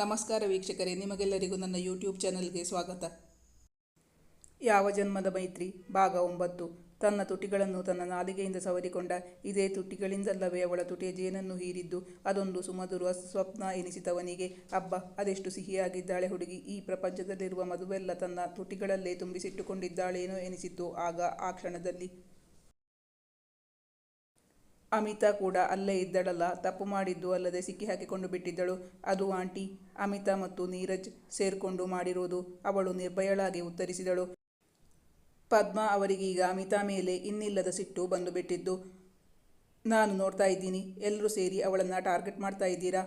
ನಮಸ್ಕಾರ ವೀಕ್ಷಕರೇ, ನಿಮಗೆಲ್ಲರಿಗೂ ನನ್ನ ಯೂಟ್ಯೂಬ್ ಚಾನಲ್ಗೆ ಸ್ವಾಗತ. ಯಾವ ಜನ್ಮದ ಮೈತ್ರಿ? ಭಾಗ ಒಂಬತ್ತು. ತನ್ನ ತುಟಿಗಳನ್ನು ತನ್ನ ನಾಲಿಗೆಯಿಂದ ಸವರಿಕೊಂಡ ಇದೇ ತುಟಿಗಳಿಂದಲ್ಲವೇ ಅವಳ ತುಟಿಯ ಜೇನನ್ನು ಹೀರಿದ್ದು, ಅದೊಂದು ಸುಮಧುರ ಸ್ವಪ್ನ ಎನಿಸಿದವನಿಗೆ, ಅಬ್ಬ, ಅದೆಷ್ಟು ಸಿಹಿಯಾಗಿದ್ದಾಳೆ ಹುಡುಗಿ, ಈ ಪ್ರಪಂಚದಲ್ಲಿರುವ ಮದುವೆಲ್ಲ ತನ್ನ ತುಟಿಗಳಲ್ಲೇ ತುಂಬಿಸಿಟ್ಟುಕೊಂಡಿದ್ದಾಳೇನೋ ಎನಿಸಿತ್ತು. ಆಗ ಆ ಕ್ಷಣದಲ್ಲಿ ಅಮಿತಾ ಕೂಡ ಅಲ್ಲೇ ಇದ್ದಳಲ್ಲ. ತಪ್ಪು ಮಾಡಿದ್ದು ಅಲ್ಲದೆ ಸಿಕ್ಕಿ ಹಾಕಿಕೊಂಡು ಬಿಟ್ಟಿದ್ದಳು. ಅದು ಆಂಟಿ. ಅಮಿತಾ ಮತ್ತು ನೀರಜ್ ಸೇರಿಕೊಂಡು ಮಾಡಿರೋದು ಅವಳು ನಿರ್ಭಯಳಾಗಿ ಉತ್ತರಿಸಿದಳು. ಪದ್ಮ ಅವರಿಗೀಗ ಅಮಿತಾ ಮೇಲೆ ಇನ್ನಿಲ್ಲದ ಸಿಟ್ಟು ಬಂದು ಬಿಟ್ಟಿದ್ದು. ನಾನು ನೋಡ್ತಾ ಇದ್ದೀನಿ. ಎಲ್ಲರೂ ಸೇರಿ ಅವಳನ್ನು ಟಾರ್ಗೆಟ್ ಮಾಡ್ತಾ ಇದ್ದೀರಾ?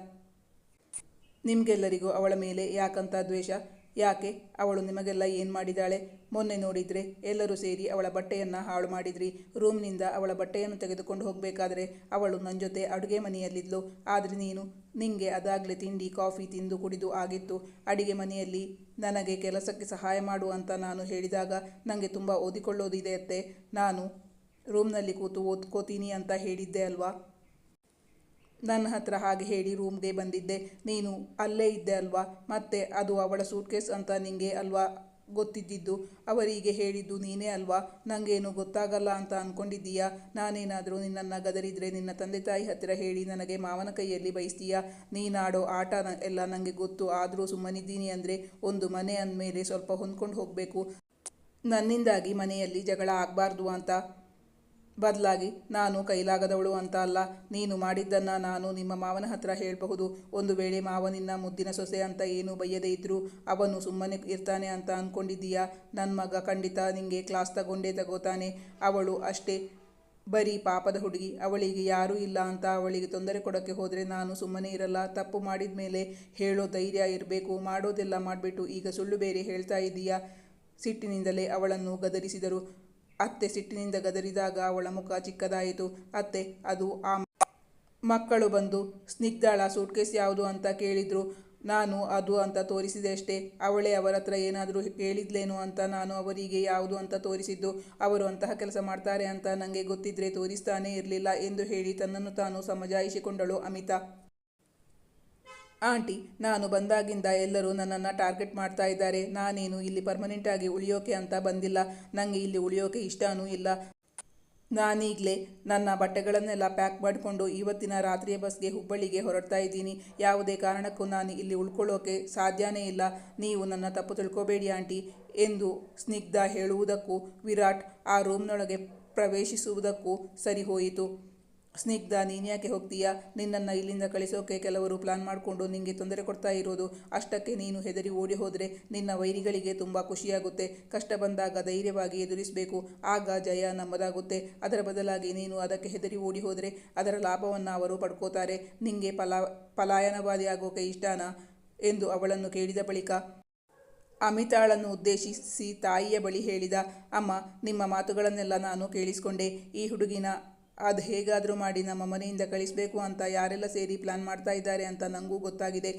ನಿಮಗೆಲ್ಲರಿಗೂ ಅವಳ ಮೇಲೆ ಯಾಕಂತ ದ್ವೇಷ? ಯಾಕೆ? ಅವಳು ನಿಮಗೆಲ್ಲ ಏನು ಮಾಡಿದಾಳೆ? ಮೊನ್ನೆ ನೋಡಿದರೆ ಎಲ್ಲರೂ ಸೇರಿ ಅವಳ ಬಟ್ಟೆಯನ್ನು ಹಾಳು ಮಾಡಿದ್ರಿ. ರೂಮ್ನಿಂದ ಅವಳ ಬಟ್ಟೆಯನ್ನು ತೆಗೆದುಕೊಂಡು ಹೋಗಬೇಕಾದ್ರೆ ಅವಳು ನನ್ನ ಜೊತೆ ಅಡುಗೆ ಮನೆಯಲ್ಲಿದ್ಲು. ಆದರೆ ನೀನು ನಿಂಗೆ ಅದಾಗಲೇ ತಿಂಡಿ, ಕಾಫಿ ತಿಂದು ಕುಡಿದು ಆಗಿತ್ತು. ಅಡಿಗೆ ಮನೆಯಲ್ಲಿ ನನಗೆ ಕೆಲಸಕ್ಕೆ ಸಹಾಯ ಮಾಡು ಅಂತ ನಾನು ಹೇಳಿದಾಗ ನನಗೆ ತುಂಬ ಓದಿಕೊಳ್ಳೋದಿದೆ ಅತ್ತೆ. ನಾನು ರೂಮ್ನಲ್ಲಿ ಕೂತು ಓದ್ಕೋತೀನಿ ಅಂತ ಹೇಳಿದ್ದೆ ಅಲ್ವಾ? ನನ್ನ ಹತ್ರ ಹಾಗೆ ಹೇಳಿ ರೂಮ್ಗೆ ಬಂದಿದ್ದೆ. ನೀನು ಅಲ್ಲೇ ಇದ್ದೆ ಅಲ್ವಾ? ಮತ್ತೆ ಅದು ಅವಳ ಸೂಟ್ಕೇಸ್ ಅಂತ ನಿಂಗೆ ಅಲ್ವಾ ಗೊತ್ತಿದ್ದಿದ್ದು? ಅವರಿಗೆ ಹೇಳಿದ್ದು ನೀನೇ ಅಲ್ವಾ? ನನಗೇನು ಗೊತ್ತಾಗಲ್ಲ ಅಂತ ಅಂದ್ಕೊಂಡಿದ್ದೀಯಾ ನಾನೇನಾದರೂ ನಿನ್ನನ್ನು ಗದರಿದ್ರೆ ನಿನ್ನ ತಂದೆ ತಾಯಿ ಹತ್ತಿರ ಹೇಳಿ ನನಗೆ ಮಾವನ ಕೈಯಲ್ಲಿ ಬಯಸ್ತೀಯಾ? ನೀನಾಡೋ ಆಟ ಎಲ್ಲ ನನಗೆ ಗೊತ್ತು. ಆದರೂ ಸುಮ್ಮನಿದ್ದೀನಿ ಅಂದರೆ ಒಂದು ಮನೆ ಅಂದಮೇಲೆ ಸ್ವಲ್ಪ ಹೊಂದ್ಕೊಂಡು ಹೋಗಬೇಕು. ನನ್ನಿಂದಾಗಿ ಮನೆಯಲ್ಲಿ ಜಗಳ ಆಗಬಾರ್ದು ಅಂತ ಬದಲಾಗಿ, ನಾನು ಕೈಲಾಗದವಳು ಅಂತ ಅಲ್ಲ. ನೀನು ಮಾಡಿದ್ದನ್ನು ನಾನು ನಿಮ್ಮ ಮಾವನ ಹತ್ರ ಹೇಳಬಹುದು. ಒಂದು ವೇಳೆ ಮಾವ ನಿನ್ನ ಮುದ್ದಿನ ಸೊಸೆ ಅಂತ ಏನು ಬಯ್ಯದೇ ಇದ್ದರೂ ಅವನು ಸುಮ್ಮನೆ ಇರ್ತಾನೆ ಅಂತ ಅಂದ್ಕೊಂಡಿದ್ದೀಯಾ ನನ್ನ ಮಗ ಖಂಡಿತ ನಿಮಗೆ ಕ್ಲಾಸ್ ತಗೊಂಡೇ ತಗೋತಾನೆ. ಅವಳು ಅಷ್ಟೇ. ಬರೀ ಪಾಪದ ಹುಡುಗಿ. ಅವಳಿಗೆ ಯಾರೂ ಇಲ್ಲ ಅಂತ ಅವಳಿಗೆ ತೊಂದರೆ ಕೊಡೋಕ್ಕೆ ಹೋದರೆ ನಾನು ಸುಮ್ಮನೆ ಇರಲ್ಲ. ತಪ್ಪು ಮಾಡಿದ ಮೇಲೆ ಹೇಳೋ ಧೈರ್ಯ ಇರಬೇಕು. ಮಾಡೋದೆಲ್ಲ ಮಾಡಿಬಿಟ್ಟು ಈಗ ಸುಳ್ಳು ಬೇರೆ ಹೇಳ್ತಾ ಇದ್ದೀಯಾ? ಸಿಟ್ಟಿನಿಂದಲೇ ಅವಳನ್ನು ಗದರಿಸಿದರು. ಅತ್ತೆ ಸಿಟ್ಟಿನಿಂದ ಗದರಿದಾಗ ಅವಳ ಮುಖ ಚಿಕ್ಕದಾಯಿತು. ಅತ್ತೆ, ಅದು ಆ ಮಕ್ಕಳು ಬಂದು, ಸ್ನಿಗ್ಧಾಳ ಸೂಟ್ಕೇಸ್ ಯಾವುದು ಅಂತ ಕೇಳಿದ್ರು. ನಾನು ಅದು ಅಂತ ತೋರಿಸಿದೆ ಅಷ್ಟೇ. ಅವಳೇ ಅವರ ಹತ್ರ ಏನಾದರೂ ಹೇಳಿದ್ಲೇನು ಅಂತ ನಾನು ಅವರಿಗೆ ಯಾವುದು ಅಂತ ತೋರಿಸಿದ್ದು. ಅವರು ಅಂತಹ ಕೆಲಸ ಮಾಡ್ತಾರೆ ಅಂತ ನನಗೆ ಗೊತ್ತಿದ್ರೆ ತೋರಿಸ್ತಾನೇ ಇರಲಿಲ್ಲ ಎಂದು ಹೇಳಿ ತನ್ನನ್ನು ತಾನು ಸಮಜಾಯಿಸಿಕೊಂಡಳು ಅಮಿತಾ. ಆಂಟಿ, ನಾನು ಬಂದಾಗಿಂದ ಎಲ್ಲರೂ ನನ್ನನ್ನು ಟಾರ್ಗೆಟ್ ಮಾಡ್ತಾ ಇದ್ದಾರೆ. ನಾನೇನು ಇಲ್ಲಿ ಪರ್ಮನೆಂಟಾಗಿ ಉಳಿಯೋಕೆ ಅಂತ ಬಂದಿಲ್ಲ. ನನಗೆ ಇಲ್ಲಿ ಉಳಿಯೋಕೆ ಇಷ್ಟನೂ ಇಲ್ಲ. ನಾನೀಗಲೇ ನನ್ನ ಬಟ್ಟೆಗಳನ್ನೆಲ್ಲ ಪ್ಯಾಕ್ ಮಾಡಿಕೊಂಡು ಇವತ್ತಿನ ರಾತ್ರಿಯ ಬಸ್ಗೆ ಹುಬ್ಬಳ್ಳಿಗೆ ಹೊರಡ್ತಾ ಇದ್ದೀನಿ. ಯಾವುದೇ ಕಾರಣಕ್ಕೂ ನಾನು ಇಲ್ಲಿ ಉಳ್ಕೊಳ್ಳೋಕೆ ಸಾಧ್ಯನೇ ಇಲ್ಲ. ನೀವು ನನ್ನ ತಪ್ಪು ತಿಳ್ಕೊಬೇಡಿ, ಆಂಟಿ ಎಂದು ಸ್ನಿಗ್ಧ ಹೇಳುವುದಕ್ಕೂ ವಿರಾಟ್ ಆ ರೂಮ್ನೊಳಗೆ ಪ್ರವೇಶಿಸುವುದಕ್ಕೂ ಸರಿ ಹೋಯಿತು ಸ್ನಿಗ್ಧ ನೀನ್ಯಾಕೆ ಹೋಗ್ತೀಯಾ? ನಿನ್ನನ್ನು ಇಲ್ಲಿಂದ ಕಳಿಸೋಕೆ ಕೆಲವರು ಪ್ಲಾನ್ ಮಾಡಿಕೊಂಡು ನಿಂಗೆ ತೊಂದರೆ ಕೊಡ್ತಾ ಇರೋದು. ಅಷ್ಟಕ್ಕೆ ನೀನು ಹೆದರಿ ಓಡಿ ಹೋದರೆ ನಿನ್ನ ವೈರಿಗಳಿಗೆ ತುಂಬ ಖುಷಿಯಾಗುತ್ತೆ. ಕಷ್ಟ ಬಂದಾಗ ಧೈರ್ಯವಾಗಿ ಎದುರಿಸಬೇಕು. ಆಗ ಜಯ ನಮ್ಮದಾಗುತ್ತೆ. ಅದರ ಬದಲಾಗಿ ನೀನು ಅದಕ್ಕೆ ಹೆದರಿ ಓಡಿ ಹೋದರೆ ಅದರ ಲಾಭವನ್ನು ಅವರು ಪಡ್ಕೋತಾರೆ. ನಿಂಗೆ ಪಲಾ, ಪಲಾಯನವಾದಿ ಆಗೋಕೆ ಇಷ್ಟಾನ? ಎಂದು ಅವಳನ್ನು ಕೇಳಿದ ಬಳಿಕ ಅಮಿತಾಳನ್ನು ಉದ್ದೇಶಿಸಿ ತಾಯಿಯ ಬಳಿ ಹೇಳಿದ, ಅಮ್ಮ, ನಿಮ್ಮ ಮಾತುಗಳನ್ನೆಲ್ಲ ನಾನು ಕೇಳಿಸಿಕೊಂಡೆ. ಈ ಹುಡುಗಿನ ಅದು ಹೇಗಾದರೂ ಮಾಡಿ ನಮ್ಮ ಮನೆಯಿಂದ ಕಳಿಸಬೇಕು ಅಂತ ಯಾರೆಲ್ಲ ಸೇರಿ ಪ್ಲ್ಯಾನ್ ಮಾಡ್ತಾ ಇದ್ದಾರೆ ಅಂತ ನನಗೂ ಗೊತ್ತಾಗಿದೆ.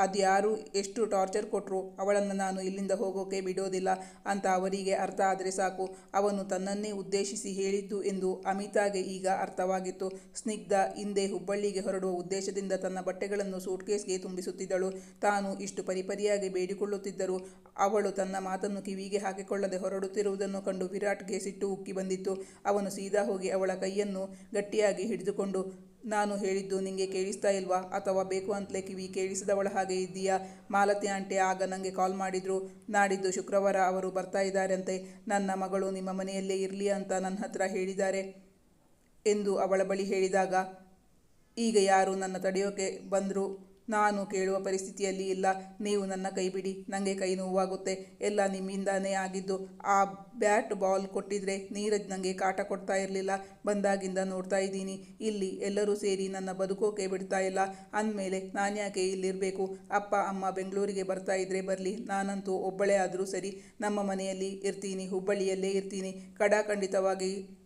ಅದು ಯಾರು ಎಷ್ಟು ಟಾರ್ಚರ್ ಕೊಟ್ಟರು ಅವಳನ್ನು ನಾನು ಇಲ್ಲಿಂದ ಹೋಗೋಕೆ ಬಿಡೋದಿಲ್ಲ ಅಂತ ಅವರಿಗೆ ಅರ್ಥ ಆದರೆ ಸಾಕು. ಅವನು ತನ್ನನ್ನೇ ಉದ್ದೇಶಿಸಿ ಹೇಳಿದ್ದು ಎಂದು ಅಮಿತಾಗೆ ಈಗ ಅರ್ಥವಾಗಿತ್ತು. ಸ್ನಿಗ್ಧ ಹಿಂದೆ ಹುಬ್ಬಳ್ಳಿಗೆ ಹೊರಡುವ ಉದ್ದೇಶದಿಂದ ತನ್ನ ಬಟ್ಟೆಗಳನ್ನು ಸೂಟ್ಕೇಸ್ಗೆ ತುಂಬಿಸುತ್ತಿದ್ದಳು. ತಾನು ಇಷ್ಟು ಪರಿಪರಿಯಾಗಿ ಬೇಡಿಕೊಳ್ಳುತ್ತಿದ್ದರು ಅವಳು ತನ್ನ ಮಾತನ್ನು ಕಿವಿಗೆ ಹಾಕಿಕೊಳ್ಳದೆ ಹೊರಡುತ್ತಿರುವುದನ್ನು ಕಂಡು ವಿರಾಟ್ಗೆ ಸಿಟ್ಟು ಉಕ್ಕಿ ಬಂದಿತ್ತು. ಅವನು ಸೀದಾ ಹೋಗಿ ಅವಳ ಕೈಯನ್ನು ಗಟ್ಟಿಯಾಗಿ ಹಿಡಿದುಕೊಂಡು, ನಾನು ಹೇಳಿದ್ದು ನಿಂಗೆ ಕೇಳಿಸ್ತಾ ಇಲ್ವಾ? ಅಥವಾ ಬೇಕು ಅಂತಲೇ ಕಿವಿ ಕೇಳಿಸಿದವಳ ಹಾಗೆ ಇದ್ದೀಯಾ? ಮಾಲತಿ ಆಂಟಿ ಆಗ ನನಗೆ ಕಾಲ್ ಮಾಡಿದ್ರು, ನಾಡಿದ್ದು ಶುಕ್ರವಾರ ಅವರು ಬರ್ತಾ ಇದ್ದಾರಂತೆ, ನನ್ನ ಮಗಳು ನಿಮ್ಮ ಮನೆಯಲ್ಲೇ ಇರಲಿ ಅಂತ ನನ್ನ ಹತ್ರ ಹೇಳಿದ್ದಾರೆ ಎಂದು ಅವಳ ಬಳಿ ಹೇಳಿದಾಗ, ಈಗ ಯಾರು ನನ್ನ ತಡೆಯೋಕೆ ಬಂದರೂ? ನಾನು ಕೇಳುವ ಪರಿಸ್ಥಿತಿಯಲ್ಲಿ ಇಲ್ಲ. ನೀವು ನನ್ನ ಕೈ ಬಿಡಿ. ನನಗೆ ಕೈ ನೋವಾಗುತ್ತೆ. ಎಲ್ಲ ನಿಮ್ಮಿಂದಾನೇ ಆಗಿದ್ದು. ಆ ಬ್ಯಾಟ್ ಬಾಲ್ ಕೊಟ್ಟಿದ್ರೆ ನೀರಜ್ ನನಗೆ ಕಾಟ ಕೊಡ್ತಾ ಇರಲಿಲ್ಲ. ಬಂದಾಗಿಂದ ನೋಡ್ತಾ ಇದ್ದೀನಿ. ಇಲ್ಲಿ ಎಲ್ಲರೂ ಸೇರಿ ನನ್ನ ಬದುಕೋಕೆ ಬಿಡ್ತಾ ಇಲ್ಲ. ಅಂದಮೇಲೆ ನಾನು ಯಾಕೆ ಇಲ್ಲಿರಬೇಕು? ಅಪ್ಪ, ಅಮ್ಮ ಬೆಂಗಳೂರಿಗೆ ಬರ್ತಾ ಇದ್ರೆ ಬರಲಿ. ನಾನಂತೂ ಒಬ್ಬಳೇ ಆದರೂ ಸರಿ. ನಮ್ಮ ಮನೆಯಲ್ಲಿ ಇರ್ತೀನಿ. ಹುಬ್ಬಳ್ಳಿಯಲ್ಲೇ ಇರ್ತೀನಿ. ಕಡಾಖಂಡಿತವಾಗಿ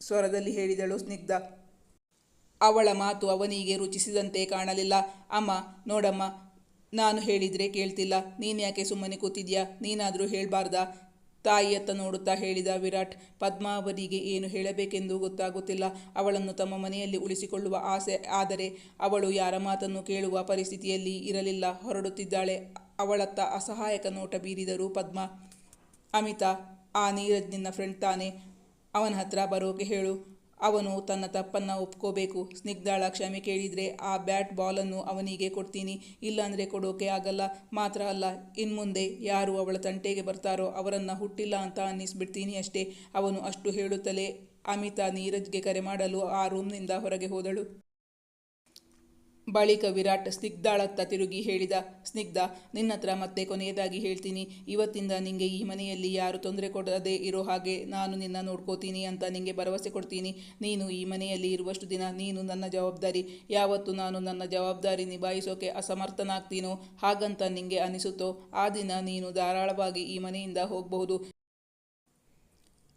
ಸ್ವರದಲ್ಲಿ ಹೇಳಿದಳು ಸ್ನಿಗ್ಧ. ಅವಳ ಮಾತು ಅವನಿಗೆ ರುಚಿಸಿದಂತೆ ಕಾಣಲಿಲ್ಲ. ಅಮ್ಮ, ನೋಡಮ್ಮ, ನಾನು ಹೇಳಿದರೆ ಕೇಳ್ತಿಲ್ಲ. ನೀನು ಯಾಕೆ ಸುಮ್ಮನೆ ಕೂತಿದ್ಯಾ? ನೀನಾದರೂ ಹೇಳಬಾರ್ದ? ತಾಯಿಯತ್ತ ನೋಡುತ್ತಾ ಹೇಳಿದ ವಿರಾಟ್, ಪದ್ಮಾ ಅವರಿಗೆ ಏನು ಹೇಳಬೇಕೆಂದು ಗೊತ್ತಾಗುತ್ತಿಲ್ಲ. ಅವಳನ್ನು ತಮ್ಮ ಮನೆಯಲ್ಲಿ ಉಳಿಸಿಕೊಳ್ಳುವ ಆಸೆ, ಆದರೆ ಅವಳು ಯಾರ ಮಾತನ್ನು ಕೇಳುವ ಪರಿಸ್ಥಿತಿಯಲ್ಲಿ ಇರಲಿಲ್ಲ. ಹೊರಡುತ್ತಿದ್ದಾಳೆ. ಅವಳತ್ತ ಅಸಹಾಯಕ ನೋಟ ಬೀರಿದರು ಪದ್ಮ, ಅಮಿತಾ, ಆ ನೀರಜ್ ನಿನ್ನ ಫ್ರೆಂಡ್ ತಾನೆ. ಅವನ ಹತ್ರ ಬರೋಕೆ ಹೇಳು. ಅವನು ತನ್ನ ತಪ್ಪನ್ನು ಒಪ್ಕೋಬೇಕು. ಸ್ನಿಗ್ಧಾಳ ಕ್ಷಮೆ ಕೇಳಿದರೆ ಆ ಬ್ಯಾಟ್ ಬಾಲನ್ನು ಅವನಿಗೆ ಕೊಡ್ತೀನಿ. ಇಲ್ಲಾಂದರೆ ಕೊಡೋಕೆ ಆಗಲ್ಲ. ಮಾತ್ರ ಅಲ್ಲ, ಇನ್ಮುಂದೆ ಯಾರು ಅವಳ ತಂಟೆಗೆ ಬರ್ತಾರೋ ಅವರನ್ನು ಹುಟ್ಟಿಲ್ಲ ಅಂತ ಅನ್ನಿಸ್ಬಿಡ್ತೀನಿ ಅಷ್ಟೇ. ಅವನು ಅಷ್ಟು ಹೇಳುತ್ತಲೇ ಅಮಿತಾ ನೀರಜ್ಗೆ ಕರೆ ಮಾಡಲು ಆ ರೂಮ್ನಿಂದ ಹೊರಗೆ ಹೋದಳು. ಬಳಿಕ ವಿರಾಟ್ ಸ್ನಿಗ್ಧಾಳತ್ತ ತಿರುಗಿ ಹೇಳಿದ, ಸ್ನಿಗ್ಧ ನಿನ್ನತ್ರ ಮತ್ತೆ ಕೊನೆಯದಾಗಿ ಹೇಳ್ತೀನಿ. ಇವತ್ತಿಂದ ನಿಂಗೆ ಈ ಮನೆಯಲ್ಲಿ ಯಾರು ತೊಂದರೆ ಕೊಡದೆ ಇರೋ ಹಾಗೆ ನಾನು ನಿನ್ನ ನೋಡ್ಕೋತೀನಿ ಅಂತ ನಿಂಗೆ ಭರವಸೆ ಕೊಡ್ತೀನಿ. ನೀನು ಈ ಮನೆಯಲ್ಲಿ ಇರುವಷ್ಟು ದಿನ ನೀನು ನನ್ನ ಜವಾಬ್ದಾರಿ. ಯಾವತ್ತು ನಾನು ನನ್ನ ಜವಾಬ್ದಾರಿ ನಿಭಾಯಿಸೋಕೆ ಅಸಮರ್ಥನಾಗ್ತೀನೋ ಹಾಗಂತ ನಿಂಗೆ ಅನಿಸುತ್ತೋ, ಆ ದಿನ ನೀನು ಧಾರಾಳವಾಗಿ ಈ ಮನೆಯಿಂದ ಹೋಗಬಹುದು.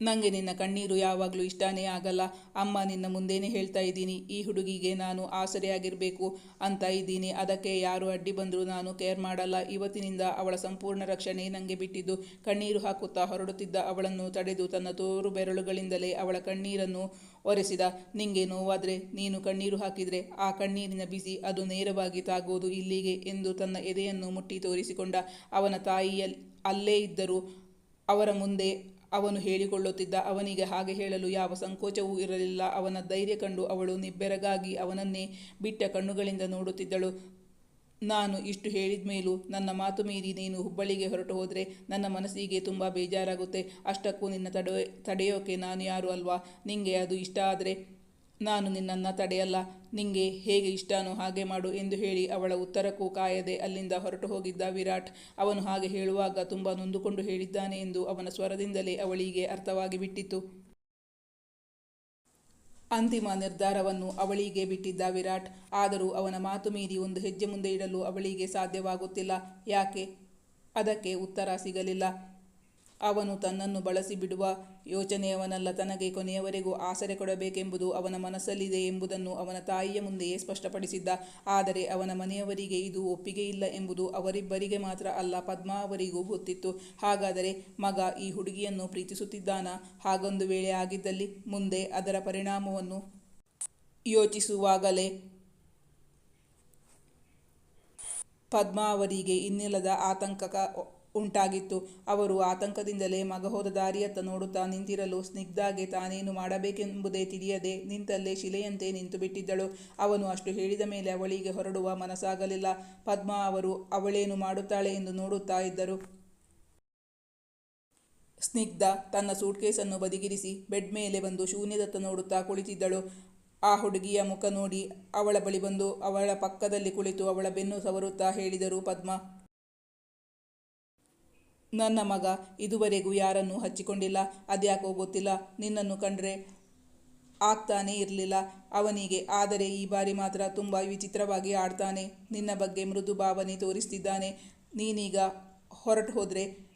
ನನಗೆ ನಿನ್ನ ಕಣ್ಣೀರು ಯಾವಾಗಲೂ ಇಷ್ಟನೇ ಆಗಲ್ಲ. ಅಮ್ಮ ನಿನ್ನ ಮುಂದೇನೆ ಹೇಳ್ತಾ ಇದ್ದೀನಿ. ಈ ಹುಡುಗಿಗೆ ನಾನು ಆಸರೆಯಾಗಿರಬೇಕು ಅಂತ ಇದ್ದೀನಿ. ಅದಕ್ಕೆ ಯಾರು ಅಡ್ಡಿ ಬಂದರೂ ನಾನು ಕೇರ್ ಮಾಡಲ್ಲ. ಇವತ್ತಿನಿಂದ ಅವಳ ಸಂಪೂರ್ಣ ರಕ್ಷಣೆ ನನಗೆ ಬಿಟ್ಟಿದ್ದು. ಕಣ್ಣೀರು ಹಾಕುತ್ತಾ ಹೊರಡುತ್ತಿದ್ದ ಅವಳನ್ನು ತಡೆದು ತನ್ನ ತೋರು ಬೆರಳುಗಳಿಂದಲೇ ಅವಳ ಕಣ್ಣೀರನ್ನು ಒರೆಸಿದ. ನಿಂಗೆ ನೋವಾದರೆ ನೀನು ಕಣ್ಣೀರು ಹಾಕಿದರೆ ಆ ಕಣ್ಣೀರಿನ ಬಿಸಿ ಅದು ನೇರವಾಗಿ ತಾಗೋದು ಇಲ್ಲಿಗೆ ಎಂದು ತನ್ನ ಎದೆಯನ್ನು ಮುಟ್ಟಿ ತೋರಿಸಿಕೊಂಡ. ಅವನ ತಾಯಿಯಲ್ಲಿ ಅಲ್ಲೇ ಇದ್ದರು ಅವರ ಮುಂದೆ ಅವನು ಹೇಳಿಕೊಳ್ಳುತ್ತಿದ್ದ ಅವನಿಗೆ ಹಾಗೆ ಹೇಳಲು ಯಾವ ಸಂಕೋಚವೂ ಇರಲಿಲ್ಲ. ಅವನ ಧೈರ್ಯ ಕಂಡು ಅವಳು ನಿಬ್ಬೆರಗಾಗಿ ಅವನನ್ನೇ ಬಿಟ್ಟ ಕಣ್ಣುಗಳಿಂದ ನೋಡುತ್ತಿದ್ದಳು. ನಾನು ಇಷ್ಟು ಹೇಳಿದ ಮೇಲೂ ನನ್ನ ಮಾತು ಮೀರಿ ನೀನು ಹುಬ್ಬಳ್ಳಿಗೆ ಹೊರಟು ಹೋದರೆ ನನ್ನ ಮನಸ್ಸಿಗೆ ತುಂಬ ಬೇಜಾರಾಗುತ್ತೆ. ಅಷ್ಟಕ್ಕೂ ನಿನ್ನ ತಡೆ, ತಡೆಯೋಕೆ ನಾನು ಯಾರು ಅಲ್ವಾ? ನಿಂಗೆ ಅದು ಇಷ್ಟ ಆದರೆ ನಾನು ನಿನ್ನನ್ನು ತಡೆಯಲ್ಲ. ನಿಂಗೆ ಹೇಗೆ ಇಷ್ಟನೋ ಹಾಗೆ ಮಾಡು ಎಂದು ಹೇಳಿ ಅವಳ ಉತ್ತರಕ್ಕೂ ಕಾಯದೆ ಅಲ್ಲಿಂದ ಹೊರಟು ಹೋಗಿದ್ದ ವಿರಾಟ್. ಅವನು ಹಾಗೆ ಹೇಳುವಾಗ ತುಂಬ ನೊಂದುಕೊಂಡು ಹೇಳಿದ್ದಾನೆ ಎಂದು ಅವನ ಸ್ವರದಿಂದಲೇ ಅವಳಿಗೆ ಅರ್ಥವಾಗಿ ಬಿಟ್ಟಿತ್ತು ಅಂತಿಮ ನಿರ್ಧಾರವನ್ನು ಅವಳಿಗೆ ಬಿಟ್ಟಿದ್ದ ವಿರಾಟ್. ಆದರೂ ಅವನ ಮಾತು ಮೀರಿ ಒಂದು ಹೆಜ್ಜೆ ಮುಂದೆ ಇಡಲು ಅವಳಿಗೆ ಸಾಧ್ಯವಾಗುತ್ತಿಲ್ಲ. ಯಾಕೆ? ಅದಕ್ಕೆ ಉತ್ತರ ಸಿಗಲಿಲ್ಲ. ಅವನು ತನ್ನನ್ನು ಬಳಸಿ ಬಿಡುವ ಯೋಚನೆಯವನಲ್ಲ, ತನಗೆ ಕೊನೆಯವರೆಗೂ ಆಸರೆ ಕೊಡಬೇಕೆಂಬುದು ಅವನ ಮನಸ್ಸಲ್ಲಿದೆ ಎಂಬುದನ್ನು ಅವನ ತಾಯಿಯ ಮುಂದೆಯೇ ಸ್ಪಷ್ಟಪಡಿಸಿದ್ದ. ಆದರೆ ಅವನ ಮನೆಯವರಿಗೆ ಇದು ಒಪ್ಪಿಗೆ ಇಲ್ಲ ಎಂಬುದು ಅವರಿಬ್ಬರಿಗೆ ಮಾತ್ರ ಅಲ್ಲ ಪದ್ಮಾವರಿಗೂ ಗೊತ್ತಿತ್ತು. ಹಾಗಾದರೆ ಮಗ ಈ ಹುಡುಗಿಯನ್ನು ಪ್ರೀತಿಸುತ್ತಿದ್ದಾನ? ಹಾಗೊಂದು ವೇಳೆ ಆಗಿದ್ದಲ್ಲಿ ಮುಂದೆ ಅದರ ಪರಿಣಾಮವನ್ನು ಯೋಚಿಸುವಾಗಲೇ ಪದ್ಮಾ ಅವರಿಗೆ ಇನ್ನಿಲ್ಲದ ಆತಂಕ ಉಂಟಾಗಿತ್ತು. ಅವರು ಆತಂಕದಿಂದಲೇ ಮಗ ಹೋದ ದಾರಿಯತ್ತ ನೋಡುತ್ತಾ ನಿಂತಿರಲು ಸ್ನಿಗ್ಧಾಗೆ ತಾನೇನು ಮಾಡಬೇಕೆಂಬುದೇ ತಿಳಿಯದೆ ನಿಂತಲ್ಲೇ ಶಿಲೆಯಂತೆ ನಿಂತು ಬಿಟ್ಟಿದ್ದಳು ಅವನು ಅಷ್ಟು ಹೇಳಿದ ಮೇಲೆ ಅವಳಿಗೆ ಹೊರಡುವ ಮನಸ್ಸಾಗಲಿಲ್ಲ. ಪದ್ಮಾ ಅವರು, ಅವಳೇನು ಮಾಡುತ್ತಾಳೆ ಎಂದು ನೋಡುತ್ತಾ ಇದ್ದರು. ಸ್ನಿಗ್ಧ ತನ್ನ ಸೂಟ್ಕೇಸನ್ನು ಬದಿಗಿರಿಸಿ ಬೆಡ್ ಮೇಲೆ ಬಂದು ಶೂನ್ಯದತ್ತ ನೋಡುತ್ತಾ ಕುಳಿತಿದ್ದಳು. ಆ ಹುಡುಗಿಯ ಮುಖ ನೋಡಿ ಅವಳ ಬಳಿ ಬಂದು ಅವಳ ಪಕ್ಕದಲ್ಲಿ ಕುಳಿತು ಅವಳ ಬೆನ್ನು ಸವರುತ್ತಾ ಹೇಳಿದರು ಪದ್ಮ. ನನ್ನ ಮಗ, ಇದುವರೆಗೂ ಯಾರನ್ನೂ ಹಚ್ಚಿಕೊಂಡಿಲ್ಲ. ಅದ್ಯಾಕೋ ಗೊತ್ತಿಲ್ಲ. ನಿನ್ನನ್ನು ಕಂಡ್ರೆ ಆಗ್ತಾನೇ ಇರಲಿಲ್ಲ. ಅವನಿಗೆ, ಆದರೆ ಈ ಬಾರಿ ಮಾತ್ರ ತುಂಬ ವಿಚಿತ್ರವಾಗಿ ಆಡ್ತಾನೆ. ನಿನ್ನ ಬಗ್ಗೆ ಮೃದು ಭಾವನೆ ತೋರಿಸ್ತಿದ್ದಾನೆ. ನೀನೀಗ ಹೊರಟು ಹೋದರೆ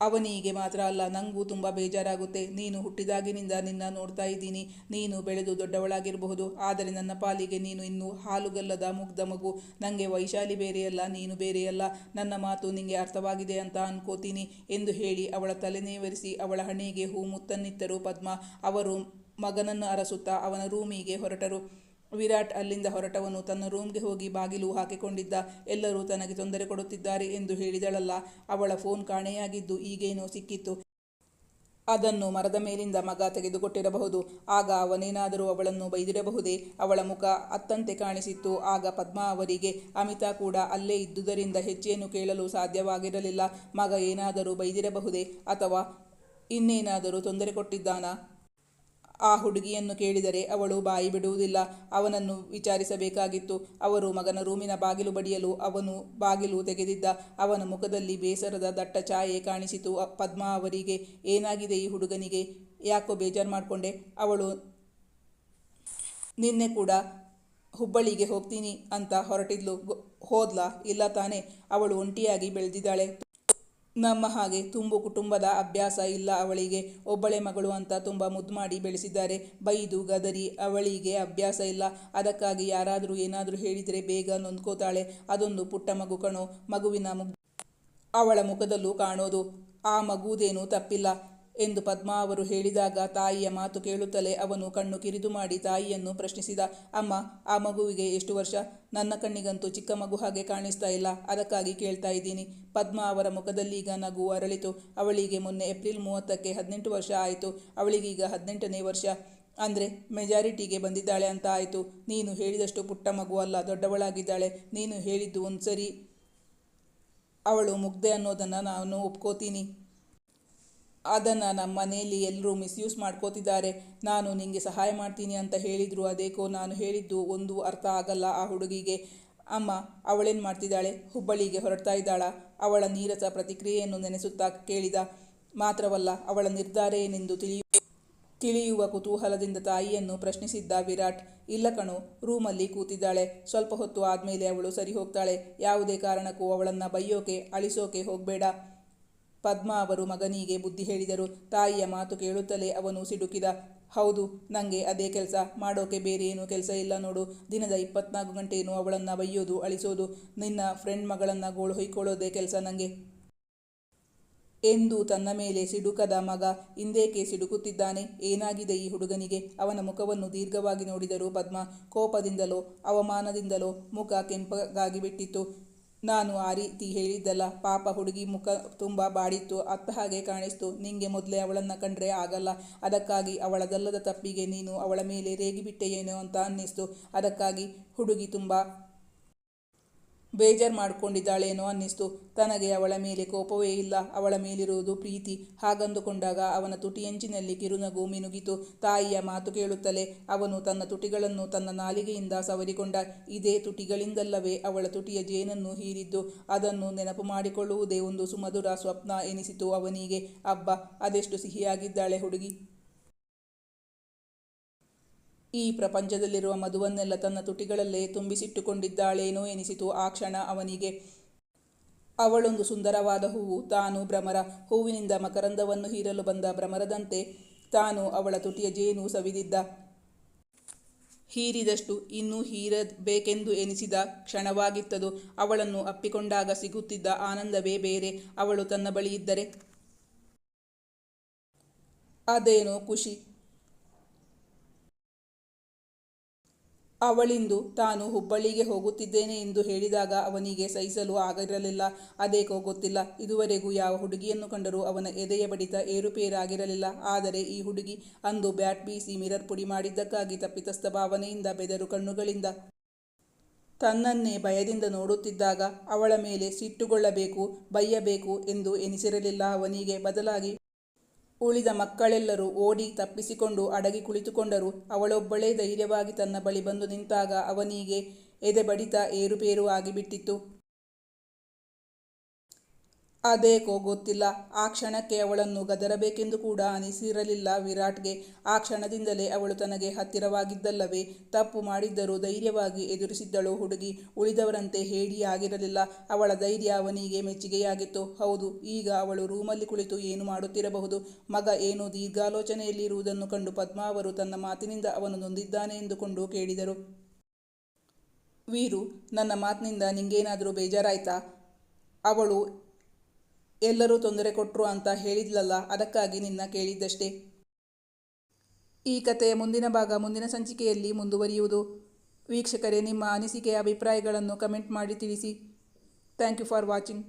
ಅವನಿಗೆ ಮಾತ್ರ ಅಲ್ಲ ನನಗೂ ತುಂಬ ಬೇಜಾರಾಗುತ್ತೆ. ನೀನು ಹುಟ್ಟಿದಾಗಿನಿಂದ ನಿನ್ನ ನೋಡ್ತಾ ಇದ್ದೀನಿ. ನೀನು ಬೆಳೆದು ದೊಡ್ಡವಳಾಗಿರಬಹುದು. ಆದರೆ ನನ್ನ ಪಾಲಿಗೆ ನೀನು ಇನ್ನೂ ಹಾಲುಗಲ್ಲದ ಮುಗ್ಧ ಮಗು. ನನಗೆ ವೈಶಾಲಿ ಬೇರೆಯಲ್ಲ, ನೀನು ಬೇರೆಯಲ್ಲ. ನನ್ನ ಮಾತು ನಿನಗೆ ಅರ್ಥವಾಗಿದೆ ಅಂತ ಅನ್ಕೋತೀನಿ ಎಂದು ಹೇಳಿ ಅವಳ ತಲೆನೇವರಿಸಿ ಅವಳ ಹಣೆಗೆ ಹೂ ಮುತ್ತನ್ನಿತ್ತರು ಪದ್ಮ. ಅವರು ಮಗನನ್ನು ಅರಸುತ್ತಾ ಅವನ ರೂಮಿಗೆ ಹೊರಟರು. ವಿರಾಟ್ ಅಲ್ಲಿಂದ ಹೊರಟವನು. ತನ್ನ ರೂಮ್ಗೆ ಹೋಗಿ ಬಾಗಿಲು ಹಾಕಿಕೊಂಡಿದ್ದ ಎಲ್ಲರೂ ತನಗೆ ತೊಂದರೆ ಕೊಡುತ್ತಿದ್ದಾರೆ ಎಂದು ಹೇಳಿದಳಲ್ಲ. ಅವಳ ಫೋನ್ ಕಾಣೆಯಾಗಿದ್ದು ಈಗೇನೋ ಸಿಕ್ಕಿತ್ತು. ಅದನ್ನು ಮರದ ಮೇಲಿಂದ ಮಗ ತೆಗೆದುಕೊಟ್ಟಿರಬಹುದು. ಆಗ ಅವನೇನಾದರೂ ಅವಳನ್ನು ಬೈದಿರಬಹುದೇ? ಅವಳ ಮುಖ ಅತ್ತಂತೆ ಕಾಣಿಸಿತ್ತು. ಆಗ ಪದ್ಮಾ ಅವರಿಗೆ, ಅಮಿತಾ ಕೂಡ ಅಲ್ಲೇ ಇದ್ದುದರಿಂದ ಹೆಚ್ಚೇನು ಕೇಳಲು ಸಾಧ್ಯವಾಗಿರಲಿಲ್ಲ. ಮಗ ಏನಾದರೂ ಬೈದಿರಬಹುದೇ ಅಥವಾ ಇನ್ನೇನಾದರೂ ತೊಂದರೆ ಕೊಟ್ಟಿದ್ದಾನಾ? ಆ ಹುಡುಗಿಯನ್ನು ಕೇಳಿದರೆ, ಅವಳು ಬಾಯಿ ಬಿಡುವುದಿಲ್ಲ, ಅವನನ್ನು ವಿಚಾರಿಸಬೇಕಾಗಿತ್ತು. ಅವರು ಮಗನ ರೂಮಿನ ಬಾಗಿಲು ಬಡಿಯಲು, ಅವನು ಬಾಗಿಲು ತೆಗೆದಿದ್ದ, ಅವನ ಮುಖದಲ್ಲಿ ಬೇಸರದ ದಟ್ಟ ಛಾಯೆ ಕಾಣಿಸಿತು. ಪದ್ಮಾ ಅವರಿಗೆ, ಏನಾಗಿದೆ ಈ ಹುಡುಗನಿಗೆ? ಯಾಕೋ ಬೇಜಾರು ಮಾಡಿಕೊಂಡೆ. ಅವಳು ನಿನ್ನೆ ಕೂಡ ಹುಬ್ಬಳ್ಳಿಗೆ ಹೋಗ್ತೀನಿ ಅಂತ ಹೊರಟಿದ್ಲು. ಹೋದ್ಲಾ? ಇಲ್ಲ ತಾನೇ. ಅವಳು ಒಂಟಿಯಾಗಿ ಬೆಳೆದಿದ್ದಾಳೆ. ನಮ್ಮ ಹಾಗೆ ತುಂಬು ಕುಟುಂಬದ ಅಭ್ಯಾಸ ಇಲ್ಲ ಅವಳಿಗೆ. ಒಬ್ಬಳೆ ಮಗಳು ಅಂತ ತುಂಬ ಮುದ್ದು ಮಾಡಿ ಬೆಳೆಸಿದ್ದಾರೆ. ಬೈದು ಗದರಿ ಅವಳಿಗೆ ಅಭ್ಯಾಸ ಇಲ್ಲ. ಅದಕ್ಕಾಗಿ ಯಾರಾದರೂ ಏನಾದರೂ ಹೇಳಿದರೆ ಬೇಗ ನೊಂದ್ಕೋತಾಳೆ. ಅದೊಂದು ಪುಟ್ಟ ಮಗು ಕಣೋ. ಮಗುವಿನ ಮುಗ್ ಅವಳ ಮುಖದಲ್ಲೂ ಕಾಣೋದು. ಆ ಮಗುವುದೇನೂ ತಪ್ಪಿಲ್ಲ. ಎಂದು ಪದ್ಮಾ ಅವರು ಹೇಳಿದಾಗ ತಾಯಿಯ ಮಾತು ಕೇಳುತ್ತಲೇ ಅವನು ಕಣ್ಣು ಕಿರಿದು ಮಾಡಿ ತಾಯಿಯನ್ನು ಪ್ರಶ್ನಿಸಿದ, ಅಮ್ಮ, ಆ ಮಗುವಿಗೆ ಎಷ್ಟು ವರ್ಷ? ನನ್ನ ಕಣ್ಣಿಗಂತೂ ಚಿಕ್ಕ ಮಗು ಹಾಗೆ ಕಾಣಿಸ್ತಾ ಇಲ್ಲ, ಅದಕ್ಕಾಗಿ ಕೇಳ್ತಾ ಇದ್ದೀನಿ. ಪದ್ಮಾ ಅವರ ಮುಖದಲ್ಲೀಗ ನಗು ಅರಳಿತು. ಅವಳಿಗೆ ಮೊನ್ನೆ ಏಪ್ರಿಲ್ ಮೂವತ್ತಕ್ಕೆ ಹದಿನೆಂಟು ವರ್ಷ ಆಯಿತು. ಅವಳಿಗೀಗ ಹದಿನೆಂಟನೇ ವರ್ಷ. ಅಂದರೆ ಮೆಜಾರಿಟಿಗೆ ಬಂದಿದ್ದಾಳೆ ಅಂತ ಆಯಿತು. ನೀನು ಹೇಳಿದಷ್ಟು ಪುಟ್ಟ ಮಗು ಅಲ್ಲ, ದೊಡ್ಡವಳಾಗಿದ್ದಾಳೆ. ನೀನು ಹೇಳಿದ್ದು ಒಂದು ಸರಿ ಅವಳು ಮುಗ್ಧೆ ಅನ್ನೋದನ್ನು ನಾನು ಒಪ್ಕೋತೀನಿ. ಅದನ್ನು ನಮ್ಮ ಮನೆಯಲ್ಲಿ ಎಲ್ಲರೂ ಮಿಸ್ಯೂಸ್ ಮಾಡ್ಕೋತಿದ್ದಾರೆ. ನಾನು ನಿಂಗೆ ಸಹಾಯ ಮಾಡ್ತೀನಿ ಅಂತ ಹೇಳಿದ್ರು. ಅದೇಕೋ ನಾನು ಹೇಳಿದ್ದು ಒಂದು ಅರ್ಥ ಆಗಲ್ಲ ಆ ಹುಡುಗಿಗೆ. ಅಮ್ಮ, ಅವಳೇನು ಮಾಡ್ತಿದ್ದಾಳೆ? ಹುಬ್ಬಳ್ಳಿಗೆ ಹೊರಡ್ತಾ ಇದ್ದಾಳ. ಅವಳ ನೀರಸ ಪ್ರತಿಕ್ರಿಯೆಯನ್ನು ನೆನೆಸುತ್ತಾ ಕೇಳಿದ, ಮಾತ್ರವಲ್ಲ, ಅವಳ ನಿರ್ಧಾರ ಏನೆಂದು ತಿಳಿಯು, ತಿಳಿಯುವ ಕುತೂಹಲದಿಂದ ತಾಯಿಯನ್ನು ಪ್ರಶ್ನಿಸಿದ್ದ ವಿರಾಟ್, ಇಲ್ಲ ಕಣು, ರೂಮಲ್ಲಿ ಕೂತಿದ್ದಾಳೆ. ಸ್ವಲ್ಪ ಹೊತ್ತು ಆದಮೇಲೆ ಅವಳು ಸರಿ ಹೋಗ್ತಾಳೆ. ಯಾವುದೇ ಕಾರಣಕ್ಕೂ ಅವಳನ್ನು ಬೈಯೋಕೆ, ಅಳಿಸೋಕೆ ಹೋಗಬೇಡ. ಪದ್ಮ ಅವರು ಮಗನಿಗೆ ಬುದ್ಧಿ ಹೇಳಿದರು. ತಾಯಿಯ ಮಾತು ಕೇಳುತ್ತಲೇ ಅವನು ಸಿಡುಕಿದ. ಹೌದು ನನಗೆ ಅದೇ ಕೆಲಸ. ಮಾಡೋಕೆ ಬೇರೆ ಏನೂ ಕೆಲಸ ಇಲ್ಲ ನೋಡು. ದಿನದ ಇಪ್ಪತ್ನಾಲ್ಕು ಗಂಟೆಯೂ ಅವಳನ್ನು ಬೈಯೋದು, ಅಳಿಸೋದು. ನಿನ್ನ ಫ್ರೆಂಡ್ ಮಗಳನ್ನು ಗೋಳು ಹೊಯ್ಕೊಳ್ಳೋದೇ ಕೆಲಸ ನನಗೆ ಎಂದು ತನ್ನ ಮೇಲೆ ಸಿಡುಕದ ಮಗ ಇಂದೇಕೆ ಸಿಡುಕುತ್ತಿದ್ದಾನೆ? ಏನಾಗಿದೆ ಈ ಹುಡುಗನಿಗೆ? ಅವನ ಮುಖವನ್ನು ದೀರ್ಘವಾಗಿ ನೋಡಿದರು ಪದ್ಮ ಕೋಪದಿಂದಲೋ, ಅವಮಾನದಿಂದಲೋ ಮುಖ ಕೆಂಪಗಾಗಿ ಬಿಟ್ಟಿತ್ತು. ನಾನು ಆ ರೀತಿ ಹೇಳಿದ್ದಲ್ಲ. ಪಾಪ ಹುಡುಗಿ ಮುಖ ತುಂಬ ಬಾಡಿತ್ತು. ಅತ್ತ ಹಾಗೆ ಕಾಣಿಸ್ತು. ನಿಂಗೆ ಮೊದಲೇ ಅವಳನ್ನು ಕಂಡ್ರೆ ಆಗಲ್ಲ. ಅದಕ್ಕಾಗಿ ಅವಳದಲ್ಲದ ತಪ್ಪಿಗೆ ನೀನು ಅವಳ ಮೇಲೆ ರೇಗಿಬಿಟ್ಟೆಯೇನೋ ಅಂತ ಅನ್ನಿಸ್ತು. ಅದಕ್ಕಾಗಿ ಹುಡುಗಿ ತುಂಬ ಬೇಜಾರು ಮಾಡಿಕೊಂಡಿದ್ದಾಳೇನೋ ಅನ್ನಿಸ್ತು. ತನಗೆ ಅವಳ ಮೇಲೆ ಕೋಪವೇ ಇಲ್ಲ. ಅವಳ ಮೇಲಿರುವುದು ಪ್ರೀತಿ. ಹಾಗಂದುಕೊಂಡಾಗ ಅವನ ತುಟಿಯಂಚಿನಲ್ಲಿ ಕಿರುನಗು ಮಿನುಗಿತು. ತಾಯಿಯ ಮಾತು ಕೇಳುತ್ತಲೇ ಅವನು ತನ್ನ ತುಟಿಗಳನ್ನು ತನ್ನ ನಾಲಿಗೆಯಿಂದ ಸವರಿಕೊಂಡ ಇದೇ ತುಟಿಗಳಿಂದಲ್ಲವೇ ಅವಳ ತುಟಿಯ ಜೇನನ್ನು ಹೀರಿದ್ದು. ಅದನ್ನು ನೆನಪು ಮಾಡಿಕೊಳ್ಳುವುದೇ ಒಂದು ಸುಮಧುರ ಸ್ವಪ್ನ ಎನಿಸಿತು ಅವನಿಗೆ. ಅಬ್ಬ, ಅದೆಷ್ಟು ಸಿಹಿಯಾಗಿದ್ದಾಳೆ ಹುಡುಗಿ. ಈ ಪ್ರಪಂಚದಲ್ಲಿರುವ ಮಧುವನ್ನೆಲ್ಲ ತನ್ನ ತುಟಿಗಳಲ್ಲೇ ತುಂಬಿಸಿಟ್ಟುಕೊಂಡಿದ್ದಾಳೇನೋ ಎನಿಸಿತು ಆ ಕ್ಷಣ ಅವನಿಗೆ. ಅವಳೊಂದು ಸುಂದರವಾದ ಹೂವು, ತಾನು ಭ್ರಮರ ಹೂವಿನಿಂದ ಮಕರಂದವನ್ನು ಹೀರಲು ಬಂದ ಭ್ರಮರದಂತೆ ತಾನು ಅವಳ ತುಟಿಯ ಜೇನು ಸವಿದಿದ್ದ. ಹೀರಿದಷ್ಟು ಇನ್ನೂ ಹೀರಬೇಕೆಂದು ಎನಿಸಿದ ಕ್ಷಣವಾಗಿತ್ತದು. ಅವಳನ್ನು ಅಪ್ಪಿಕೊಂಡಾಗ ಸಿಗುತ್ತಿದ್ದ ಆನಂದವೇ ಬೇರೆ. ಅವಳು ತನ್ನ ಬಳಿ ಇದ್ದರೆ ಅದೇನೋ ಖುಷಿ. ಅವಳಿಂದು ತಾನು ಹುಬ್ಬಳ್ಳಿಗೆ ಹೋಗುತ್ತಿದ್ದೇನೆ ಎಂದು ಹೇಳಿದಾಗ ಅವನಿಗೆ ಸಹಿಸಲು ಆಗಿರಲಿಲ್ಲ. ಅದೇಕೋ ಗೊತ್ತಿಲ್ಲ. ಇದುವರೆಗೂ ಯಾವ ಹುಡುಗಿಯನ್ನು ಕಂಡರೂ ಅವನ ಎದೆಯ ಬಡಿತ ಏರುಪೇರಾಗಿರಲಿಲ್ಲ. ಆದರೆ ಈ ಹುಡುಗಿ ಅಂದು ಬ್ಯಾಟ್ ಬೀಸಿ ಮಿರರ್ ಪುಡಿ ಮಾಡಿದ್ದಕ್ಕಾಗಿ ತಪ್ಪಿತಸ್ಥ ಭಾವನೆಯಿಂದ ಬೆದರು ಕಣ್ಣುಗಳಿಂದ ತನ್ನನ್ನೇ ಭಯದಿಂದ ನೋಡುತ್ತಿದ್ದಾಗ ಅವಳ ಮೇಲೆ ಸಿಟ್ಟುಗೊಳ್ಳಬೇಕು, ಬೈಯಬೇಕು ಎಂದು ಎನಿಸಿರಲಿಲ್ಲ. ಅವನಿಗೆ ಬದಲಾಗಿ ಉಳಿದ ಮಕ್ಕಳೆಲ್ಲರೂ ಓಡಿ ತಪ್ಪಿಸಿಕೊಂಡು ಅಡಗಿ ಕುಳಿತುಕೊಂಡರು. ಅವಳೊಬ್ಬಳೇ ಧೈರ್ಯವಾಗಿ ತನ್ನ ಬಳಿ ಬಂದು ನಿಂತಾಗ ಅವನಿಗೆ ಎದೆ ಬಡಿತ ಏರುಪೇರು ಆಗಿಬಿಟ್ಟಿತ್ತು. ಅದೇಕೋ ಗೊತ್ತಿಲ್ಲ ಆ ಕ್ಷಣಕ್ಕೆ ಅವಳನ್ನು ಗದರಬೇಕೆಂದು ಕೂಡ ಅನಿಸಿರಲಿಲ್ಲ ವಿರಾಟ್ಗೆ. ಆ ಕ್ಷಣದಿಂದಲೇ ಅವಳು ತನಗೆ ಹತ್ತಿರವಾಗಿದ್ದಲ್ಲವೇ? ತಪ್ಪು ಮಾಡಿದ್ದರೂ ಧೈರ್ಯವಾಗಿ ಎದುರಿಸಿದ್ದಳು ಹುಡುಗಿ. ಉಳಿದವರಂತೆ ಹೇಡಿಯಾಗಿರಲಿಲ್ಲ ಅವಳ ಧೈರ್ಯ ಅವನಿಗೆ ಮೆಚ್ಚುಗೆಯಾಗಿತ್ತು. ಹೌದು, ಈಗ ಅವಳು ರೂಮಲ್ಲಿ ಕುಳಿತು ಏನು ಮಾಡುತ್ತಿರಬಹುದು? ಮಗ ಏನೋ ದೀರ್ಘಾಲೋಚನೆಯಲ್ಲಿರುವುದನ್ನು ಕಂಡು ಪದ್ಮಾ ಅವರು ತನ್ನ ಮಾತಿನಿಂದ ಅವನು ನೊಂದಿದ್ದಾನೆ ಎಂದುಕೊಂಡು ಕೇಳಿದರು. ವೀರು, ನನ್ನ ಮಾತಿನಿಂದ ನಿಂಗೇನಾದರೂ ಬೇಜಾರಾಯ್ತಾ? ಅವಳು ಎಲ್ಲರೂ ತೊಂದರೆ ಕೊಟ್ಟರು ಅಂತ ಹೇಳಿದ್ಲಲ್ಲ, ಅದಕ್ಕಾಗಿ ನಿನ್ನ ಕೇಳಿದ್ದಷ್ಟೇ. ಈ ಕಥೆಯ ಮುಂದಿನ ಭಾಗ ಮುಂದಿನ ಸಂಚಿಕೆಯಲ್ಲಿ ಮುಂದುವರಿಯುವುದು. ವೀಕ್ಷಕರೇ, ನಿಮ್ಮ ಅನಿಸಿಕೆಯ ಅಭಿಪ್ರಾಯಗಳನ್ನು ಕಮೆಂಟ್ ಮಾಡಿ ತಿಳಿಸಿ. Thank you for watching.